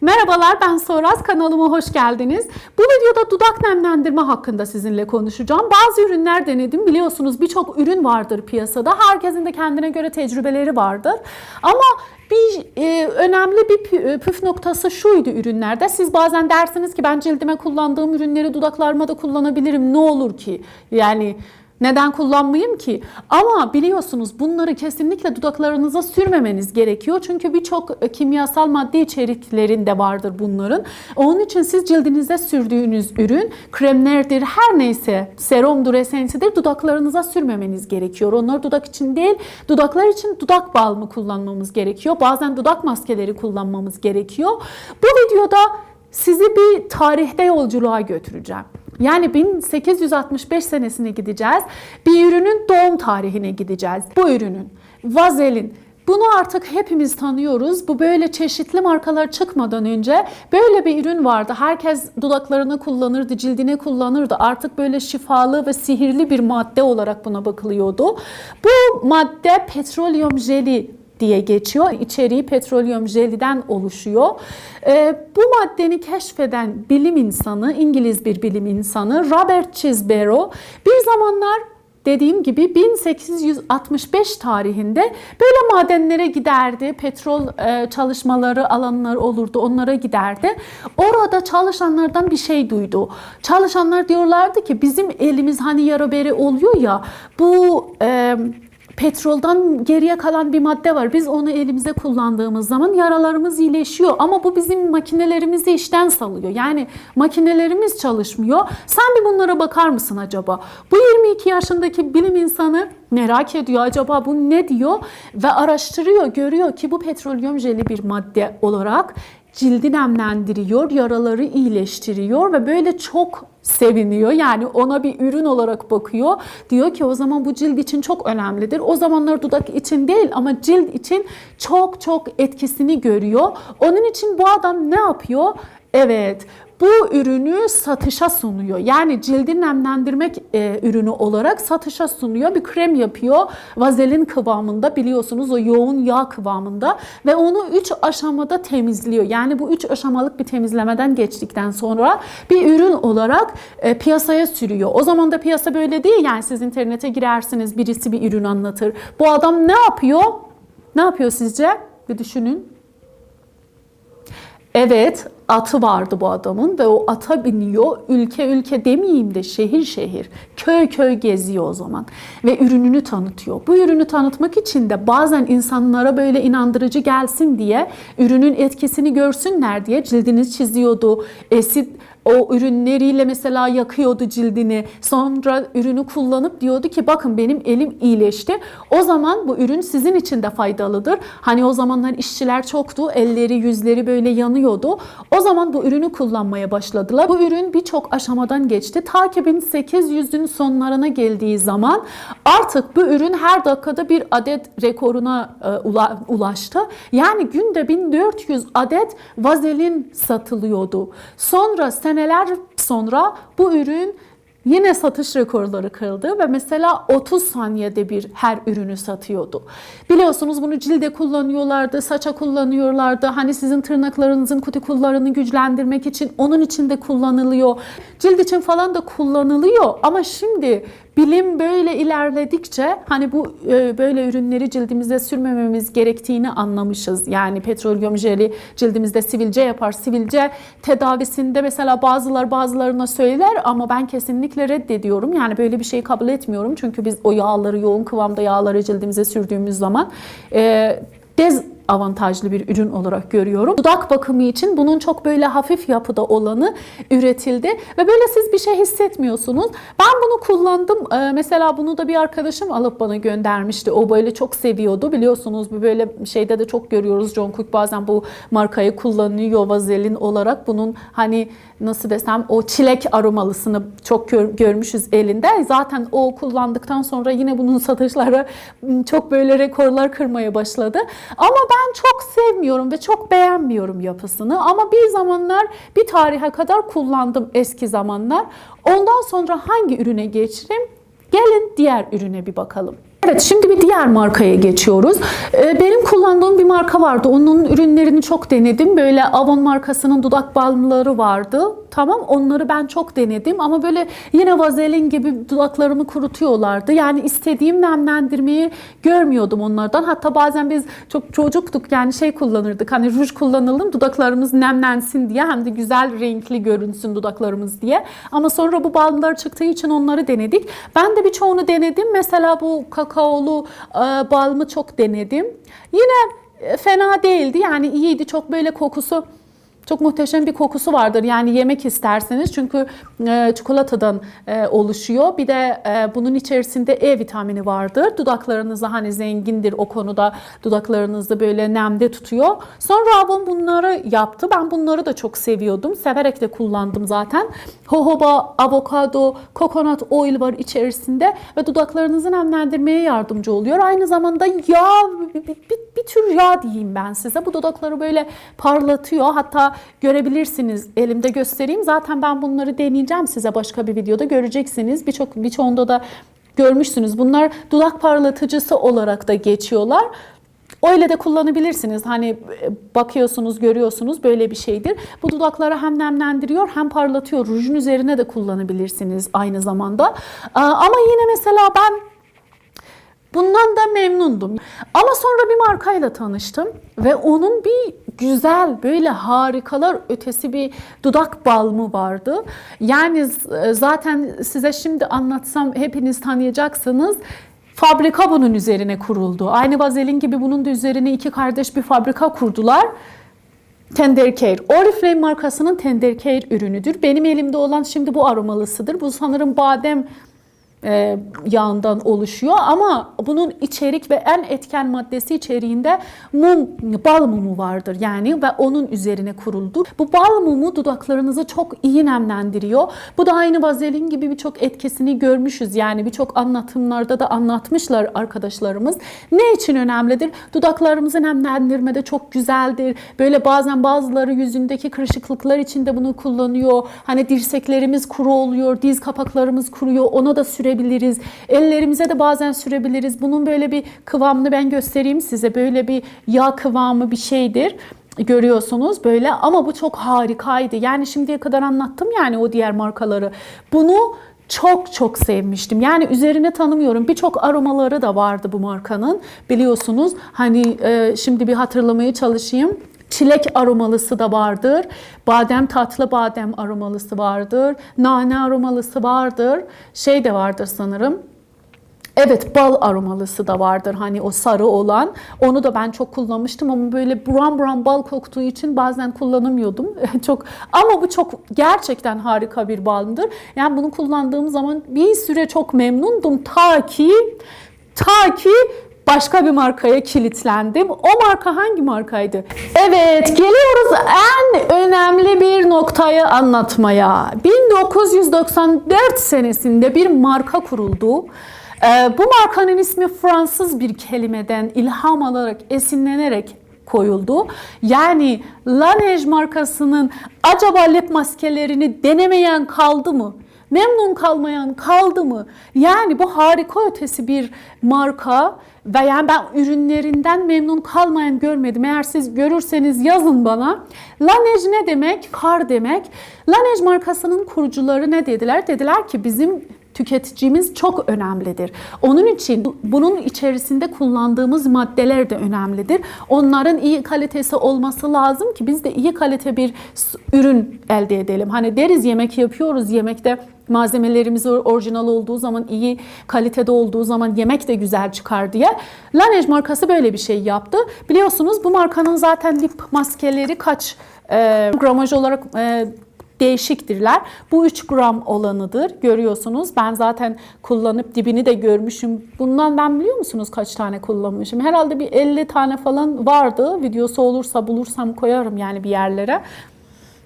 Merhabalar ben Soraz kanalıma hoş geldiniz. Bu videoda dudak nemlendirme hakkında sizinle konuşacağım. Bazı ürünler denedim biliyorsunuz birçok ürün vardır piyasada. Herkesin de kendine göre tecrübeleri vardır. Ama bir e, önemli bir pü- püf noktası şuydu ürünlerde. Siz bazen dersiniz ki ben cildime kullandığım ürünleri dudaklarıma da kullanabilirim ne olur ki? Yani neden kullanmayayım ki? Ama biliyorsunuz bunları kesinlikle dudaklarınıza sürmemeniz gerekiyor. Çünkü birçok e, kimyasal madde içeriklerinde vardır bunların. Onun için siz cildinize sürdüğünüz ürün kremlerdir, her neyse serumdur, esensidir dudaklarınıza sürmemeniz gerekiyor. Onlar dudak için değil, dudaklar için dudak balmı kullanmamız gerekiyor. Bazen dudak maskeleri kullanmamız gerekiyor. Bu videoda sizi bir tarihte yolculuğa götüreceğim. Yani 1865 senesine gideceğiz. Bir ürünün doğum tarihine gideceğiz. Bu ürünün. Vazelin. Bunu artık hepimiz tanıyoruz. Bu böyle çeşitli markalar çıkmadan önce böyle bir ürün vardı. Herkes dudaklarına kullanırdı, cildine kullanırdı. Artık böyle şifalı ve sihirli bir madde olarak buna bakılıyordu. Bu madde petrolyum jeli diye geçiyor. İçeriği petrolyum jeliden oluşuyor. Ee, bu maddeni keşfeden bilim insanı, İngiliz bir bilim insanı Robert Chisborough bir zamanlar dediğim gibi 1865 tarihinde böyle madenlere giderdi. Petrol e, çalışmaları alanları olurdu. Onlara giderdi. Orada çalışanlardan bir şey duydu. Çalışanlar diyorlardı ki bizim elimiz hani yara bere oluyor ya bu e, petroldan geriye kalan bir madde var. Biz onu elimize kullandığımız zaman yaralarımız iyileşiyor. Ama bu bizim makinelerimizi işten salıyor. Yani makinelerimiz çalışmıyor. Sen bir bunlara bakar mısın acaba? Bu 22 yaşındaki bilim insanı merak ediyor acaba bu ne diyor ve araştırıyor, görüyor ki bu petrolyum jeli bir madde olarak cildi nemlendiriyor, yaraları iyileştiriyor ve böyle çok seviniyor. Yani ona bir ürün olarak bakıyor. Diyor ki o zaman bu cilt için çok önemlidir. O zamanlar dudak için değil ama cilt için çok çok etkisini görüyor. Onun için bu adam ne yapıyor? Evet, bu ürünü satışa sunuyor. Yani cildi nemlendirmek e, ürünü olarak satışa sunuyor. Bir krem yapıyor. Vazelin kıvamında biliyorsunuz o yoğun yağ kıvamında ve onu 3 aşamada temizliyor. Yani bu 3 aşamalık bir temizlemeden geçtikten sonra bir ürün olarak e, piyasaya sürüyor. O zaman da piyasa böyle değil. Yani siz internete girersiniz birisi bir ürün anlatır. Bu adam ne yapıyor? Ne yapıyor sizce? Bir düşünün. Evet, atı vardı bu adamın ve o ata biniyor. Ülke ülke demeyeyim de şehir şehir, köy köy geziyor o zaman ve ürününü tanıtıyor. Bu ürünü tanıtmak için de bazen insanlara böyle inandırıcı gelsin diye, ürünün etkisini görsünler diye cildini çiziyordu. Esit o ürünleriyle mesela yakıyordu cildini. Sonra ürünü kullanıp diyordu ki bakın benim elim iyileşti. O zaman bu ürün sizin için de faydalıdır. Hani o zamanlar işçiler çoktu. Elleri, yüzleri böyle yanıyordu. O zaman bu ürünü kullanmaya başladılar. Bu ürün birçok aşamadan geçti. Ta ki 1800'ün sonlarına geldiği zaman artık bu ürün her dakikada bir adet rekoruna e, ula- ulaştı. Yani günde 1400 adet vazelin satılıyordu. Sonra seneler sonra bu ürün yine satış rekorları kırıldı ve mesela 30 saniyede bir her ürünü satıyordu. Biliyorsunuz bunu cilde kullanıyorlardı, saça kullanıyorlardı. Hani sizin tırnaklarınızın kutikullarını güçlendirmek için onun için de kullanılıyor. Cilt için falan da kullanılıyor ama şimdi bilim böyle ilerledikçe hani bu e, böyle ürünleri cildimize sürmememiz gerektiğini anlamışız. Yani petrolyum jeli cildimizde sivilce yapar. Sivilce tedavisinde mesela bazılar bazılarına söyler ama ben kesinlikle reddediyorum. Yani böyle bir şeyi kabul etmiyorum. Çünkü biz o yağları yoğun kıvamda yağları cildimize sürdüğümüz zaman e, dez avantajlı bir ürün olarak görüyorum. Dudak bakımı için bunun çok böyle hafif yapıda olanı üretildi ve böyle siz bir şey hissetmiyorsunuz. Ben bunu kullandım. Ee, mesela bunu da bir arkadaşım alıp bana göndermişti. O böyle çok seviyordu. Biliyorsunuz bu böyle şeyde de çok görüyoruz. John Cook bazen bu markayı kullanıyor vazelin olarak. Bunun hani nasıl desem o çilek aromalısını çok gör- görmüşüz elinde. Zaten o kullandıktan sonra yine bunun satışları çok böyle rekorlar kırmaya başladı. Ama ben çok sevmiyorum ve çok beğenmiyorum yapısını. Ama bir zamanlar bir tarihe kadar kullandım eski zamanlar. Ondan sonra hangi ürüne geçtim? Gelin diğer ürüne bir bakalım. Evet şimdi bir diğer markaya geçiyoruz. Ee, Benim kullandığım bir marka vardı. Onun ürünlerini çok denedim. Böyle Avon markasının dudak balmları vardı. Tamam onları ben çok denedim ama böyle yine vazelin gibi dudaklarımı kurutuyorlardı. Yani istediğim nemlendirmeyi görmüyordum onlardan. Hatta bazen biz çok çocuktuk yani şey kullanırdık. Hani ruj kullanalım dudaklarımız nemlensin diye hem de güzel renkli görünsün dudaklarımız diye. Ama sonra bu balmlar çıktığı için onları denedik. Ben de birçoğunu denedim. Mesela bu kakaolu e, balmı çok denedim. Yine e, fena değildi. Yani iyiydi. Çok böyle kokusu çok muhteşem bir kokusu vardır. Yani yemek isterseniz çünkü e, çikolatadan e, oluşuyor. Bir de e, bunun içerisinde E vitamini vardır. Dudaklarınızı hani zengindir o konuda. Dudaklarınızı böyle nemde tutuyor. Sonra Avon bunları yaptı. Ben bunları da çok seviyordum. Severek de kullandım zaten. Jojoba, avokado, coconut oil var içerisinde ve dudaklarınızı nemlendirmeye yardımcı oluyor. Aynı zamanda yağ, bir, bir, bir tür yağ diyeyim ben size. Bu dudakları böyle parlatıyor. Hatta görebilirsiniz. Elimde göstereyim. Zaten ben bunları deneyeceğim size başka bir videoda göreceksiniz. Birçok birçoğunda da görmüşsünüz. Bunlar dudak parlatıcısı olarak da geçiyorlar. Öyle de kullanabilirsiniz. Hani e, bakıyorsunuz, görüyorsunuz böyle bir şeydir. Bu dudakları hem nemlendiriyor hem parlatıyor. Rujun üzerine de kullanabilirsiniz aynı zamanda. Ama yine mesela ben Bundan da memnundum. Ama sonra bir markayla tanıştım ve onun bir güzel böyle harikalar ötesi bir dudak balmı vardı. Yani zaten size şimdi anlatsam hepiniz tanıyacaksınız. Fabrika bunun üzerine kuruldu. Aynı vazelin gibi bunun da üzerine iki kardeş bir fabrika kurdular. Tender Care. Oriflame markasının Tender Care ürünüdür. Benim elimde olan şimdi bu aromalısıdır. Bu sanırım badem e, yağından oluşuyor ama bunun içerik ve en etken maddesi içeriğinde mum, bal mumu vardır yani ve onun üzerine kuruldu. Bu bal mumu dudaklarınızı çok iyi nemlendiriyor. Bu da aynı vazelin gibi birçok etkisini görmüşüz. Yani birçok anlatımlarda da anlatmışlar arkadaşlarımız. Ne için önemlidir? Dudaklarımızı nemlendirmede çok güzeldir. Böyle bazen bazıları yüzündeki kırışıklıklar için de bunu kullanıyor. Hani dirseklerimiz kuru oluyor, diz kapaklarımız kuruyor. Ona da sürebiliriz. Ellerimize de bazen sürebiliriz. Bunun böyle bir kıvamını ben göstereyim size. Böyle bir yağ kıvamı bir şeydir görüyorsunuz böyle ama bu çok harikaydı. Yani şimdiye kadar anlattım yani o diğer markaları. Bunu çok çok sevmiştim. Yani üzerine tanımıyorum. Birçok aromaları da vardı bu markanın. Biliyorsunuz hani e, şimdi bir hatırlamaya çalışayım. Çilek aromalısı da vardır. Badem tatlı badem aromalısı vardır. Nane aromalısı vardır. Şey de vardır sanırım. Evet bal aromalısı da vardır hani o sarı olan. Onu da ben çok kullanmıştım ama böyle buram buram bal koktuğu için bazen kullanamıyordum. çok ama bu çok gerçekten harika bir balmdır. Yani bunu kullandığım zaman bir süre çok memnundum ta ki ta ki başka bir markaya kilitlendim. O marka hangi markaydı? Evet, geliyoruz en önemli bir noktayı anlatmaya. 1994 senesinde bir marka kuruldu. Ee, bu markanın ismi Fransız bir kelimeden ilham alarak, esinlenerek koyuldu. Yani Laneige markasının acaba lep maskelerini denemeyen kaldı mı? Memnun kalmayan kaldı mı? Yani bu harika ötesi bir marka ve yani ben ürünlerinden memnun kalmayan görmedim. Eğer siz görürseniz yazın bana. Laneige ne demek? Kar demek. Laneige markasının kurucuları ne dediler? Dediler ki bizim tüketicimiz çok önemlidir. Onun için bu- bunun içerisinde kullandığımız maddeler de önemlidir. Onların iyi kalitesi olması lazım ki biz de iyi kalite bir ürün elde edelim. Hani deriz yemek yapıyoruz, yemekte malzemelerimiz or- orijinal olduğu zaman, iyi kalitede olduğu zaman yemek de güzel çıkar diye. Laneige markası böyle bir şey yaptı. Biliyorsunuz bu markanın zaten lip maskeleri kaç e, gramaj olarak e, değişiktirler. Bu 3 gram olanıdır. Görüyorsunuz. Ben zaten kullanıp dibini de görmüşüm. Bundan ben biliyor musunuz kaç tane kullanmışım? Herhalde bir 50 tane falan vardı. Videosu olursa bulursam koyarım yani bir yerlere.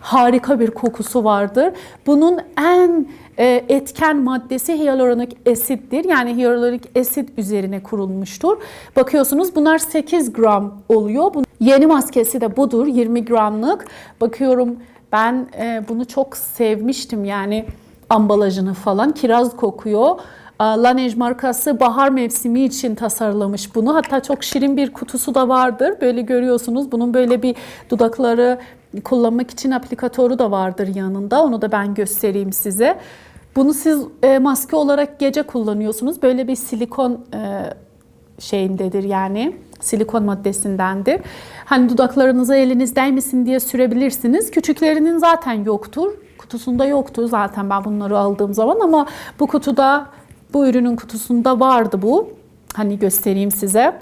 Harika bir kokusu vardır. Bunun en e, etken maddesi hyaluronik asittir. Yani hyaluronik asit üzerine kurulmuştur. Bakıyorsunuz bunlar 8 gram oluyor. Yeni maskesi de budur 20 gramlık. Bakıyorum ben e, bunu çok sevmiştim yani ambalajını falan. Kiraz kokuyor. Laneige markası bahar mevsimi için tasarlamış bunu. Hatta çok şirin bir kutusu da vardır. Böyle görüyorsunuz. Bunun böyle bir dudakları kullanmak için aplikatörü de vardır yanında. Onu da ben göstereyim size. Bunu siz e, maske olarak gece kullanıyorsunuz. Böyle bir silikon e, şeyindedir yani silikon maddesindendir. Hani dudaklarınıza eliniz değmesin diye sürebilirsiniz. Küçüklerinin zaten yoktur. Kutusunda yoktu zaten ben bunları aldığım zaman ama bu kutuda bu ürünün kutusunda vardı bu. Hani göstereyim size.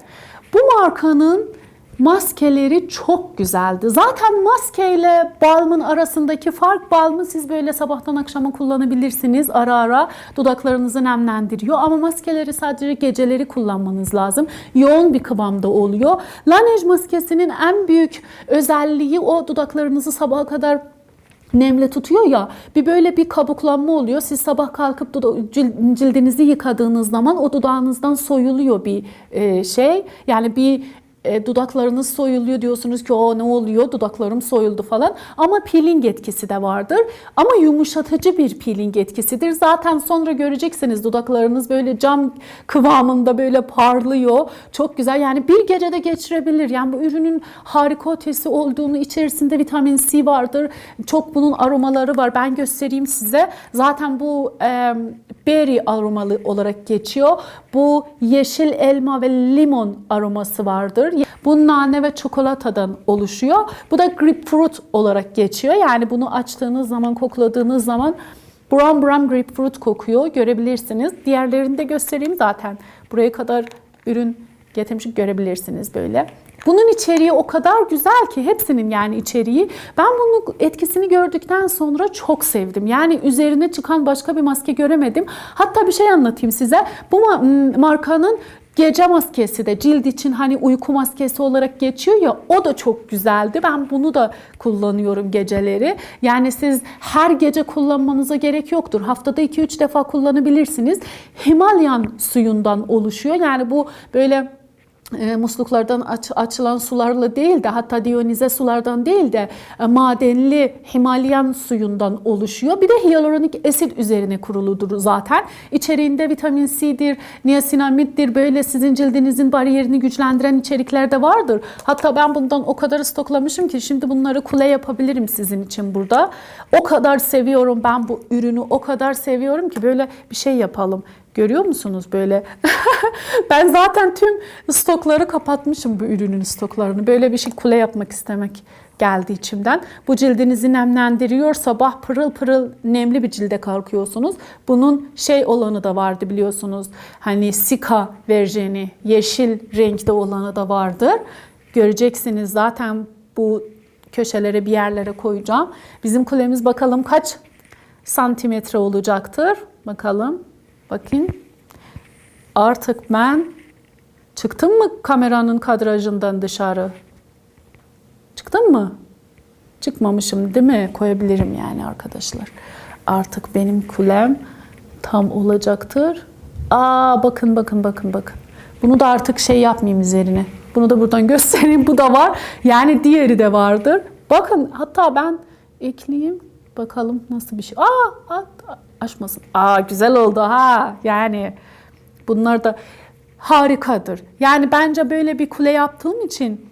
Bu markanın maskeleri çok güzeldi. Zaten maskeyle balmın arasındaki fark balmı siz böyle sabahtan akşama kullanabilirsiniz ara ara dudaklarınızı nemlendiriyor ama maskeleri sadece geceleri kullanmanız lazım. Yoğun bir kıvamda oluyor. Laneige maskesinin en büyük özelliği o dudaklarınızı sabaha kadar nemli tutuyor ya bir böyle bir kabuklanma oluyor. Siz sabah kalkıp cildinizi yıkadığınız zaman o dudağınızdan soyuluyor bir e, şey. Yani bir e, dudaklarınız soyuluyor diyorsunuz ki o ne oluyor? Dudaklarım soyuldu falan. Ama peeling etkisi de vardır. Ama yumuşatıcı bir peeling etkisidir. Zaten sonra göreceksiniz dudaklarınız böyle cam kıvamında böyle parlıyor. Çok güzel. Yani bir gecede geçirebilir. Yani bu ürünün harika ötesi olduğunu içerisinde vitamin C vardır. Çok bunun aromaları var. Ben göstereyim size. Zaten bu e, berry aromalı olarak geçiyor. Bu yeşil elma ve limon aroması vardır. Bu nane ve çikolatadan oluşuyor. Bu da grapefruit olarak geçiyor. Yani bunu açtığınız zaman, kokladığınız zaman brown brown grapefruit kokuyor. Görebilirsiniz. Diğerlerini de göstereyim zaten. Buraya kadar ürün getirmişim görebilirsiniz böyle. Bunun içeriği o kadar güzel ki hepsinin yani içeriği. Ben bunun etkisini gördükten sonra çok sevdim. Yani üzerine çıkan başka bir maske göremedim. Hatta bir şey anlatayım size. Bu ma- markanın Gece maskesi de cilt için hani uyku maskesi olarak geçiyor ya o da çok güzeldi. Ben bunu da kullanıyorum geceleri. Yani siz her gece kullanmanıza gerek yoktur. Haftada 2-3 defa kullanabilirsiniz. Himalayan suyundan oluşuyor. Yani bu böyle e, musluklardan aç- açılan sularla değil de hatta diyonize sulardan değil de e, madenli Himalayan suyundan oluşuyor. Bir de hyaluronik asit üzerine kuruludur zaten. İçeriğinde vitamin C'dir, niasinamiddir böyle sizin cildinizin bariyerini güçlendiren içerikler de vardır. Hatta ben bundan o kadar stoklamışım ki şimdi bunları kule yapabilirim sizin için burada. O kadar seviyorum ben bu ürünü o kadar seviyorum ki böyle bir şey yapalım. Görüyor musunuz böyle? ben zaten tüm stokları kapatmışım bu ürünün stoklarını. Böyle bir şey kule yapmak istemek geldi içimden. Bu cildinizi nemlendiriyor. Sabah pırıl pırıl nemli bir cilde kalkıyorsunuz. Bunun şey olanı da vardı biliyorsunuz. Hani sika verjeni, yeşil renkte olanı da vardır. Göreceksiniz zaten bu köşelere bir yerlere koyacağım. Bizim kulemiz bakalım kaç santimetre olacaktır. Bakalım. Bakın. Artık ben çıktım mı kameranın kadrajından dışarı? Çıktım mı? Çıkmamışım değil mi? Koyabilirim yani arkadaşlar. Artık benim kulem tam olacaktır. Aa bakın bakın bakın bakın. Bunu da artık şey yapmayayım üzerine. Bunu da buradan göstereyim. Bu da var. Yani diğeri de vardır. Bakın hatta ben ekleyeyim. Bakalım nasıl bir şey. Aa, aa açmasın. Aa güzel oldu ha. Yani bunlar da harikadır. Yani bence böyle bir kule yaptığım için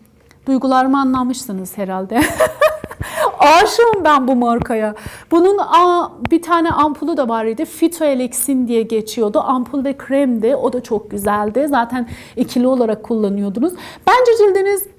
duygularımı anlamışsınız herhalde. Aşığım ben bu markaya. Bunun aa, bir tane ampulü de var idi. Phytoalexin diye geçiyordu. Ampul ve kremdi. O da çok güzeldi. Zaten ikili olarak kullanıyordunuz. Bence cildiniz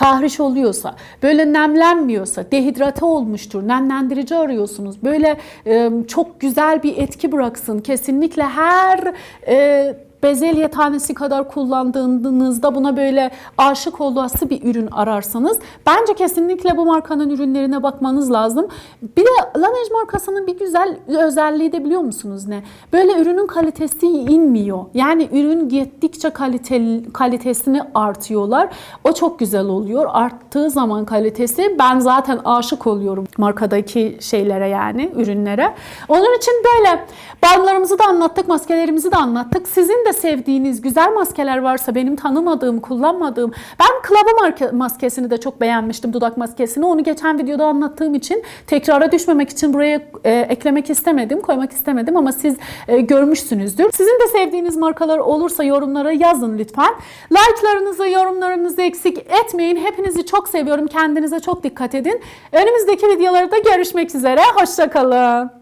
tahriş oluyorsa, böyle nemlenmiyorsa, dehidrate olmuştur, nemlendirici arıyorsunuz. Böyle e, çok güzel bir etki bıraksın. Kesinlikle her e, bezelye tanesi kadar kullandığınızda buna böyle aşık olası bir ürün ararsanız bence kesinlikle bu markanın ürünlerine bakmanız lazım. Bir de Laneige markasının bir güzel özelliği de biliyor musunuz ne? Böyle ürünün kalitesi inmiyor. Yani ürün gittikçe kaliteli, kalitesini artıyorlar. O çok güzel oluyor. Arttığı zaman kalitesi ben zaten aşık oluyorum markadaki şeylere yani ürünlere. Onun için böyle balmlarımızı da anlattık, maskelerimizi de anlattık. Sizin de de sevdiğiniz güzel maskeler varsa benim tanımadığım, kullanmadığım. Ben marke, maskesini de çok beğenmiştim dudak maskesini. Onu geçen videoda anlattığım için tekrara düşmemek için buraya e, eklemek istemedim, koymak istemedim ama siz e, görmüşsünüzdür. Sizin de sevdiğiniz markalar olursa yorumlara yazın lütfen. Like'larınızı, yorumlarınızı eksik etmeyin. Hepinizi çok seviyorum. Kendinize çok dikkat edin. Önümüzdeki videolarda görüşmek üzere. Hoşçakalın.